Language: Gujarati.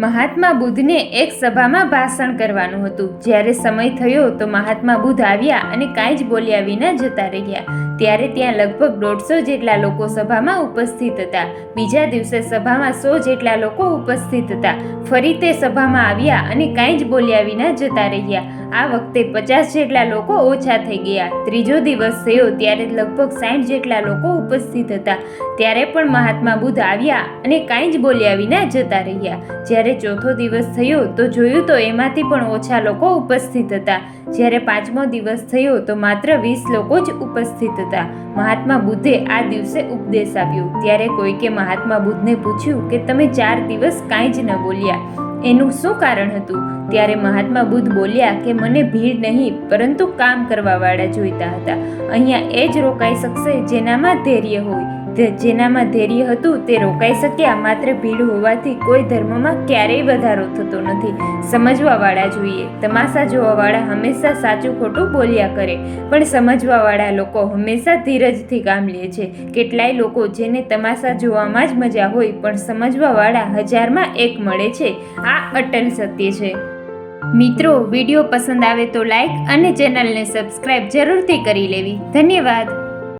મહાત્મા બુદ્ધને એક સભામાં ભાષણ કરવાનું હતું. જ્યારે સમય થયો તો મહાત્મા બુદ્ધ આવ્યા અને કાંઈ જ બોલ્યા વિના જતા રહ્યા. ત્યારે ત્યાં લગભગ દોઢસો જેટલા લોકો સભામાં ઉપસ્થિત હતા. બીજા દિવસે સભામાં સો જેટલા લોકો ઉપસ્થિત હતા. ફરી તે સભામાં આવ્યા અને કાંઈ જ બોલ્યા વિના જતા રહ્યા. આ વખતે પચાસ જેટલા લોકો ઓછા થઈ ગયા. ત્રીજો દિવસ થયો ત્યારે લગભગ સાઠ જેટલા લોકો ઉપસ્થિત હતા. ત્યારે પણ મહાત્મા બુદ્ધ આવ્યા અને કાંઈ જ બોલ્યા વિના જતા રહ્યા. જ્યારે ચોથો દિવસ થયો તો જોયું તો એમાંથી પણ ઓછા લોકો ઉપસ્થિત હતા. જ્યારે પાંચમો દિવસ થયો તો માત્ર વીસ લોકો જ ઉપસ્થિત હતા. મહાત્મા બુદ્ધે આ દિવસે ઉપદેશ આપ્યો. ત્યારે કોઈકે મહાત્મા બુદ્ધને પૂછ્યું કે તમે ચાર દિવસ કાંઈ જ ન બોલ્યા. એનું શું કારણ હતું? ત્યારે મહાત્મા બુદ્ધ બોલ્યા કે, મને ભીડ નહીં, પરંતુ કામ કરવાવાળા જોઈતા હતા. અહીંયા એ જ રોકાઈ શકશે જેનામાં ધૈર્ય હોય. જેનામાં ધૈર્ય હતું તે રોકાઈ શક્યા, માત્ર ભીડ હોવાથી કોઈ ધર્મમાં ક્યારેય વધારો થતો નથી. સમજવાવાળા જોઈએ. તમાશા જોવાવાળા હંમેશા સાચું ખોટું બોલ્યા કરે. પણ સમજવાવાળા લોકો હંમેશા ધીરજથી કામ લે છે. કેટલાય લોકો જેને તમાશા જોવામાં જ મજા હોય, પણ સમજવાવાળા હજારમાં એક મળે છે. આ અટલ સત્ય છે. મિત્રો, વીડિયો પસંદ આવે તો લાઈક અને ચેનલને સબસ્ક્રાઈબ જરૂરથી કરી લેવી. ધન્યવાદ.